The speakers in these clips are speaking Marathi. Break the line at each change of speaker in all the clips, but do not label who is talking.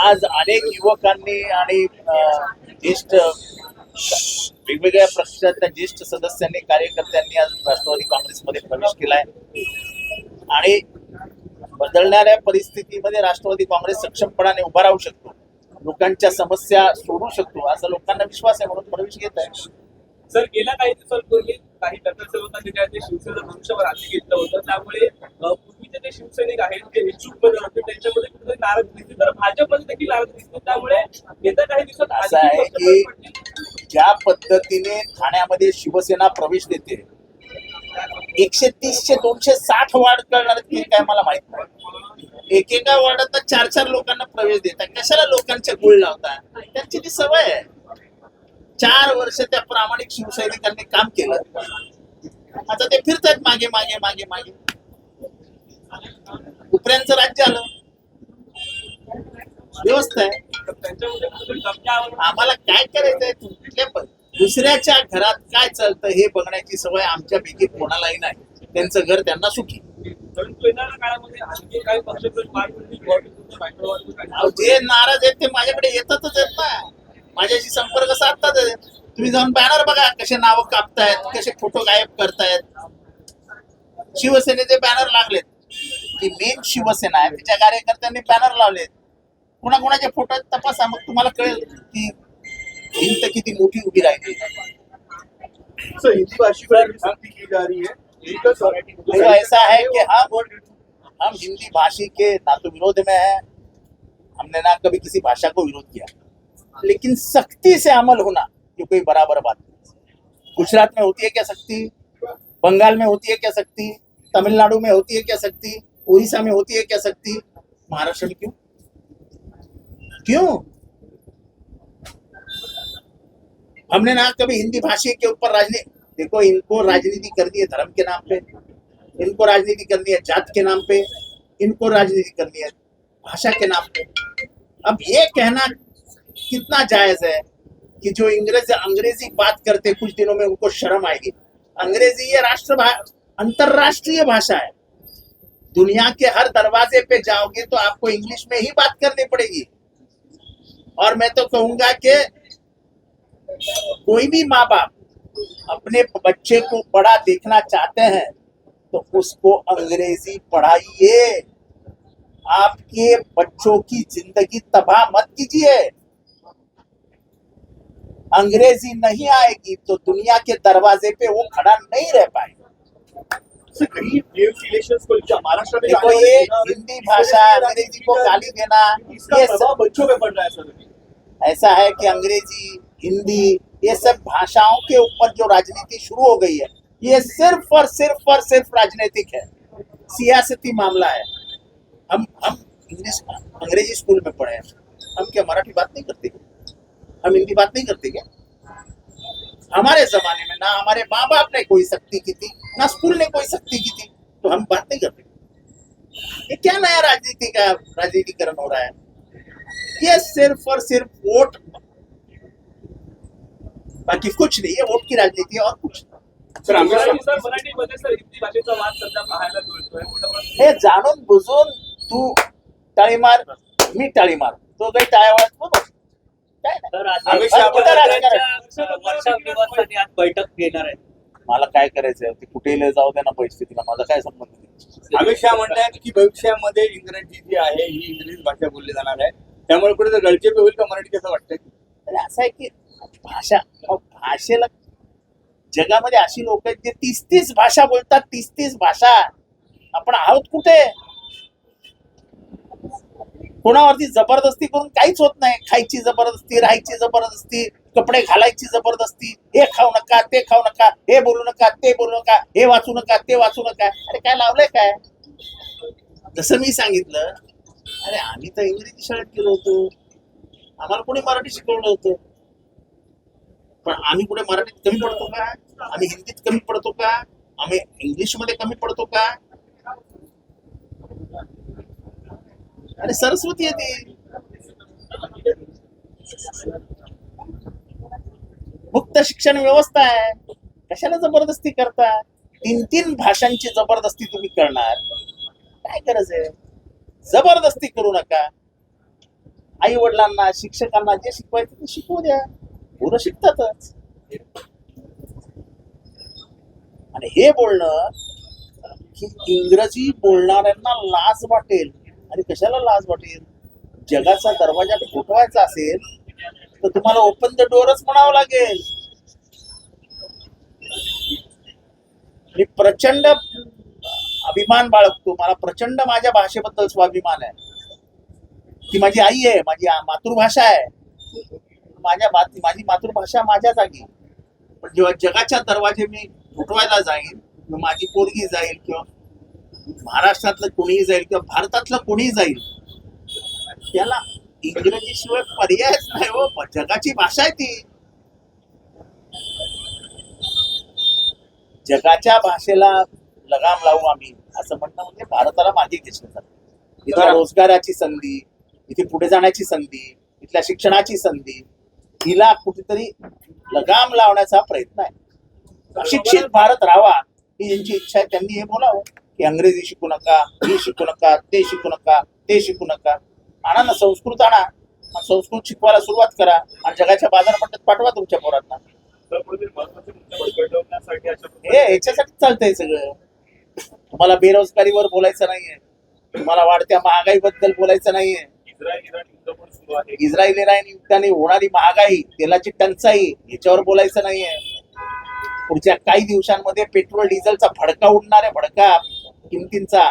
आज अनेक युवकांनी आणि ज्येष्ठ वेगवेगळ्या पक्षाच्या ज्येष्ठ सदस्यांनी कार्यकर्त्यांनी आज राष्ट्रवादी काँग्रेसमध्ये प्रवेश केलाय. आणि बदलणाऱ्या परिस्थितीमध्ये राष्ट्रवादी काँग्रेस सक्षमपणाने उभा राहू शकतो लोकांच्या समस्या सोडू शकतो असा लोकांना विश्वास आहे म्हणून प्रवेश घेत आहे.
सर गेल्या काही दिवसांपूर्वी काही नगरसेवकांनी ज्या ते शिवसेना मनुष्यवर हाती घेतलं होतं. त्यामुळे पूर्वीचे जे शिवसैनिक आहेत जे इच्छुकमध्ये होते. त्यांच्यामध्ये कुठेतरी नाराज दिसते तर भाजपमध्ये देखील नाराज दिसते त्यामुळे येत्या काही दिवसात
असं आहे की. ज्या पद्धतीने ठाण्यामध्ये शिवसेना प्रवेश देते एकशे तीसशे दोनशे साठ वाढ करणार की काय मला माहीत नाही. एकेका वार्डात चार चार लोकांना प्रवेश देतात कशाला लोकांचे गुळ लावतात त्यांची ती सवय आहे. चार वर्ष त्या प्रामाणिक शिवसैनिकांनी काम केलं. आता ते फिरतात मागे मागे मागे मागे. उपऱ्यांचं राज्य आलं. व्यवस्था आहे. आम्हाला काय करायचंय? कुठल्या पण दुसऱ्याच्या घरात काय चालतं हे बघण्याची सवय आमच्यापैकी कोणालाही नाही. त्यांचं घर त्यांना सुखी. जे नाराज आहेत ते माझ्याकडे येतातच आहेत ना. माझ्याशी संपर्क साधतात तुम्ही जाऊन बॅनर बघा कसे नावं कापतायत कसे फोटो गायब करतायत. शिवसेनेचे बॅनर लागलेत. ती मेन शिवसेना आहे. तिच्या कार्यकर्त्यांनी बॅनर लावलेत. कुणाकुणाचे फोटो तपासा मग तुम्हाला कळेल की भिंत किती मोठी उभी राहिली
सर हिंदी भाषी पर शांति की जा रही है।
तो ऐसा है कि हम हम हिंदी भाषी के ना तो विरोध में है हमने ना कभी किसी भाषा को विरोध किया। लेकिन सख्ती से अमल होना ये कोई बराबर बात नहीं। गुजरात में होती है क्या सख्ती? बंगाल में होती है क्या सख्ती? तमिलनाडु में होती है क्या सख्ती? उड़ीसा में होती है क्या सख्ती? महाराष्ट्र में क्यों? क्यों? हमने ना कभी हिंदी भाषी के ऊपर राजनीति देखो इनको राजनीति करनी है धर्म के नाम पे, इनको राजनीति करनी है जात के नाम पे, इनको राजनीति करनी है भाषा के नाम पे। अब ये कहना कितना जायज़ है कि जो इंग्रेज, अंग्रेज़ी बात करते कुछ दिनों में उनको शर्म आएगी। अंग्रेज़ी ये राष्ट्र अंतरराष्ट्रीय भाषा है। दुनिया के हर दरवाजे पे जाओगे तो आपको इंग्लिश में ही बात करनी पड़ेगी। और मैं तो कहूँगा कि कोई भी माँ बाप अपने बच्चे को बड़ा देखना चाहते हैं तो उसको अंग्रेज़ी पढ़ाइए। आपके बच्चों की ज़िंदगी तबाह मत कीजिए। अंग्रेज़ी नहीं आएगी तो दुनिया के दरवाजे पे वो खड़ा नहीं रह पाएगा। देखो ये हिंदी भाषा अंग्रेज़ी को गाली देना
इसका
ये सब
बच्चों पे पड़ रहा है सर
ऐसा है कि अंग्रेज़ी हिंदी, ये सब भाषाओं के ऊपर जो राजनीति शुरू हो गई है, ये सिर्फ़ और सिर्फ़ और सिर्फ़ राजनीतिक है। सियासती मामला है। हम हम इंग्लिश, अंग्रेज़ी स्कूल में पढ़े हैं। हम क्या मराठी बात नहीं करते? हम हिंदी बात नहीं करते क्या? हमारे जमाने में ना हमारे माँ बाप ने कोई सख्ती की थी, ना स्कूल ने कोई शक्ति की थी तो हम बात नहीं करते। ये क्या नया राजनीति का, राजनीतिकरण हो रहा है? ये सिर्फ़ और सिर्फ़ वोट बाकी कुछ नहीं है वोट की राजनीति है और कुछ नहीं।
सर.
हे जाणून बुजून तू टाळी मार मी टाळी मार. तो काही टाळ्या वाजत काय नाही.
बैठक घेणार आहेत
मला काय करायचंय ते कुठेही जाऊ दे ना परिस्थितीला माझा काय संबंध नाही.
अमित शहा म्हणतात की भविष्यामध्ये इंग्रजी जी आहे ही इंग्रजी भाषा बोलली जाणार आहे. त्यामुळे कुठे गळचेपी होईल का मराठी कसं वाटतंय?
असं आहे की भाषा भाषेला जगामध्ये अशी लोक आहेत जे तीस तीस भाषा बोलतात तीस तीस भाषा. आपण आहोत कुठे? कोणावरती जबरदस्ती करून काहीच होत नाही. खायची जबरदस्ती राहायची जबरदस्ती कपडे घालायची जबरदस्ती हे खाऊ नका ते खाऊ नका हे बोलू नका ते बोलू नका हे वाचू नका ते वाचू नका. अरे काय लावलंय काय? जसं मी सांगितलं अरे आम्ही तर इंग्रजी शाळेत गेलो होतो. आम्हाला कोणी मराठी शिकवलं होतं? पण आम्ही कुठे मराठीत कमी पडतो का? आम्ही हिंदीत कमी पडतो का? आम्ही इंग्लिशमध्ये कमी पडतो का? अरे सरस्वती आहे ती. मुक्त शिक्षण व्यवस्था आहे. कशाला जबरदस्ती करता? तीन तीन भाषांची जबरदस्ती तुम्ही करणार. काय गरज आहे? जबरदस्ती करू नका. आई वडिलांना शिक्षकांना जे शिकवायचं ते शिकवू द्या. पोरं शिकतातच. आणि हे बोलणं की इंग्रजी बोलणाऱ्यांना लाज वाटेल. आणि कशाला लाज वाटेल? जगाचा दरवाजा फुटवायचा असेल तर तुम्हाला ओपन द डोअरच म्हणावं लागेल. मी प्रचंड अभिमान बाळगतो. मला प्रचंड माझ्या भाषेबद्दल स्वाभिमान आहे. ती माझी आई आहे माझी मातृभाषा आहे. माझ्या माझी मातृभाषा माझ्या जागी. पण जेव्हा जगाच्या दरवाजे मी उठवायला जाईन किंवा माझी पोरगी जाईल किंवा महाराष्ट्रातलं कोणीही जाईल किंवा भारतातलं कोणीही जाईल त्याला इंग्रजी शिवाय पर्यायच नाही हो जगाची भाषा आहे ती. जगाच्या भाषेला लगाम लावू आम्ही असं म्हणणं म्हणजे भारताला मागे घेतलं इथं रोजगाराची संधी इथे पुढे जाण्याची संधी इथल्या शिक्षणाची संधी हिला कुठेतरी लगाम लावण्याचा प्रयत्न आहे. अशिक्षित भारत राहावा ही यांची इच्छा आहे त्यांनी हे बोलावं की अंग्रेजी शिकू नका हे शिकू नका ते शिकू नका ते शिकू नका. आणा ना संस्कृत आणा आणि संस्कृत शिकवायला सुरुवात करा आणि जगाच्या बाजारपेठेत पाठवा तुमच्या पोरांना. हे याच्यासाठी चालतंय सगळं. तुम्हाला बेरोजगारीवर बोलायचं नाहीये. तुम्हाला वाढत्या महागाईबद्दल बोलायचं नाहीये.
इस्रायल इराण युद्ध पण सुरू आहे.
इस्रायल इराण युद्धाने होणारी महागाई तेलाची टंचाई याच्यावर बोलायचं नाहीये. पुढच्या काही दिवसांमध्ये पेट्रोल डिझेलचा भडका उडणार आहे भडका किमतींचा.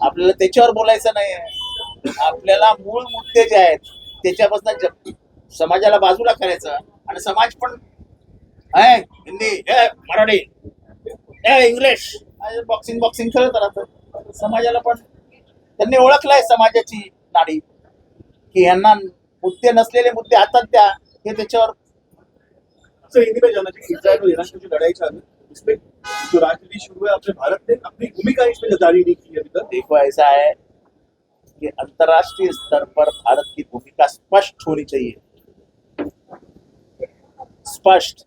आपल्याला त्याच्यावर बोलायचं नाहीये. आपल्याला मूळ मुद्दे जे आहेत त्याच्यापासून समाजाला बाजूला करायचं. आणि समाज पण आहे हिंदी हे मराठी हे इंग्लिश बॉक्सिंग बॉक्सिंग खेळत राहतं. समाजाला पण त्यांनी ओळखलाय समाजाची नाडी. की यांना मुद्दे नसलेले मुद्दे हातात द्या हे त्याच्यावर
जो है राजनीति शुरू है अपने भारत ने अपनी भूमिका इसमें जारी नहीं की अभी तक।
देखो ऐसा है कि अंतर्राष्ट्रीय स्तर पर भारत की भूमिका स्पष्ट होनी चाहिए। स्पष्ट।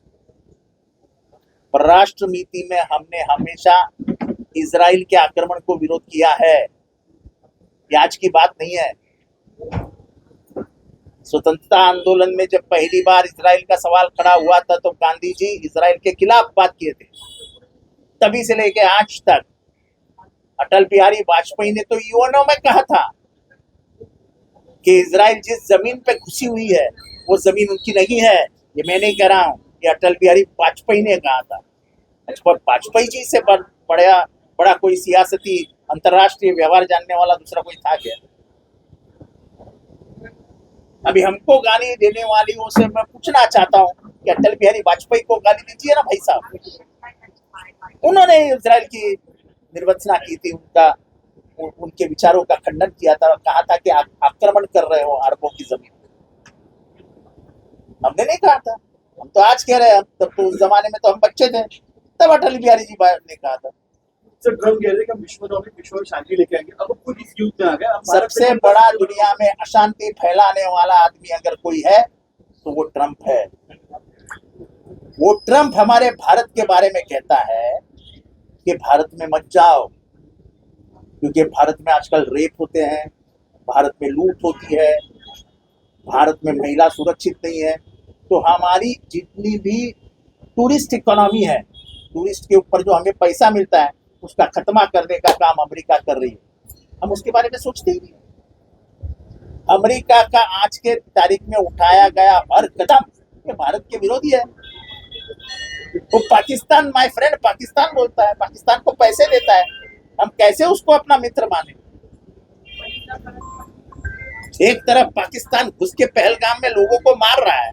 परराष्ट्र नीति में हमने हमेशा इसराइल के आक्रमण को विरोध किया है। ये आज की बात नहीं है। स्वतंत्रता आंदोलन में जब पहली बार इसराइल का सवाल खड़ा हुआ था तो गांधी जी इसराइल के खिलाफ बात किए थे। तभी से लेके आज तक अटल बिहारी वाजपेयी ने तो यूएनओ में कहा था कि इसराइल जिस ज़मीन पे घुसी हुई है वो ज़मीन उनकी नहीं है। ये मैं नहीं कह रहा हूँ ये अटल बिहारी वाजपेयी ने कहा था। अच्छा, वाजपेयी जी से बड़ा बड़ा कोई सियासती अंतर्राष्ट्रीय व्यवहार जानने वाला दूसरा कोई था क्या? अभी हमको गाली देने वाली से मैं पूछना चाहता हूँ कि अटल बिहारी वाजपेयी को गाली दीजिए ना भाई साहब। उन्होंने इसराइल की निर्वचना की थी उनका उन, उनके विचारों का खंडन किया था कहा था कि आप आक्रमण कर रहे हो अरबों की ज़मीन हमने नहीं कहा था। हम तो आज कह रहे हैं तब तो उस जमाने में तो हम बच्चे थे। तब अटल बिहारी जी ने कहा था।
सर ट्रंप कह रहे हम विश्व में विश्व में शांति लेके आएँगे। अब खुद इस युद्ध में आ गए।
सबसे बड़ा दुनिया में अशांति फैलाने वाला आदमी अगर कोई है तो वो ट्रंप है। वो ट्रंप हमारे भारत के बारे में कहता है कि भारत में मत जाओ क्योंकि भारत में आजकल रेप होते हैं भारत में लूट होती है भारत में महिला सुरक्षित नहीं है। तो हमारी जितनी भी टूरिस्ट इकोनॉमी है टूरिस्ट के ऊपर जो हमें पैसा मिलता है उसका खत्मा करने का काम अमेरिका कर रही है। हम उसके बारे में सोचते ही नहीं अमेरिका का आज के तारीख में उठाया गया हर कदम ये भारत के विरोधी है। वो पाकिस्तान माय फ्रेंड पाकिस्तान बोलता है, पाकिस्तान को पैसे देता है। हम कैसे उसको अपना मित्र माने? एक तरफ़ पाकिस्तान घुस के पहलगाम में लोगों को मार रहा है,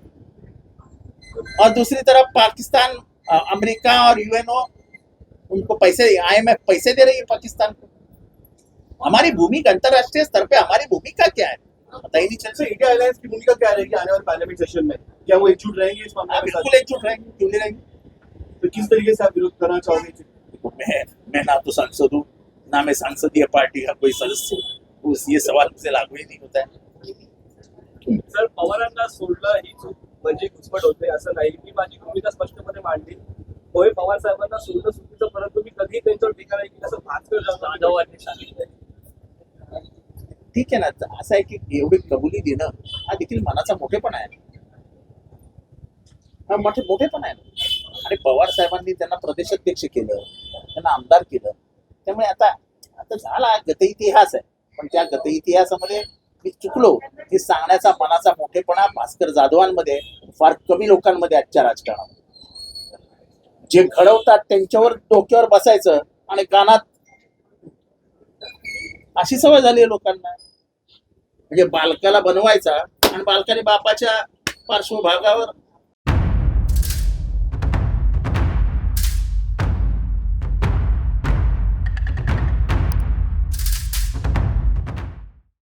और दूसरी तरफ़ पाकिस्तान अमेरिका और यूएनओ उनको पैसे आईएमएफ पैसे दे रही है पाकिस्तान को। हमारी भूमिका अंतरराष्ट्रीय स्तर पे हमारी भूमिका क्या है? पता ही नहीं चल
इंडिया अलायंस की भूमिका क्या रहेगी आने वाले पार्लियामेंट सेशन में? क्या वो एकजुट रहेंगे इस मामले
हाँ,
में
बिल्कुल एकजुट रहेंगे क्यों नहीं रहेंगे?
तो किस तरीके से आप विरोध करना चाहोगे?
मैं मैं ना तो सांसद हूँ ना मैं संसदीय पार्टी का कोई सदस्य हूँ। उस ये सवाल मुझे लागू ही नहीं होता है।
सर पवारांना सोडलं ही चूक म्हणजे घुसपट होते असं नाही मी माझी भूमिका स्पष्टपणे मांडली होय पवार साहेबांना सोडलं चुकीचं परंतु मी कधीही त्यांच्यावर टीका नाही केली असं जाधवांनी सांगितलंय
ठीक आहे ना असं आहे की एवढी कबुली देणं हा देखील मनाचा मोठेपणा आहे. हा मोठे मोठेपणा आहे. ना. आणि पवार साहेबांनी त्यांना प्रदेशाध्यक्ष केलं त्यांना आमदार केलं. त्यामुळे आता आता झाला गत इतिहास आहे. पण त्या गत इतिहासामध्ये मी चुकलो. हे सांगण्याचा मनाचा मोठेपणा भास्कर जाधवांमध्ये फार कमी लोकांमध्ये आजच्या राजकारणामध्ये. जे घडवतात त्यांच्यावर डोक्यावर बसायचं आणि कानात अशी सवय झाली आहे लोकांना. म्हणजे बालकाला बनवायचा आणि बालकाने बापाच्या पार्श्वभागावर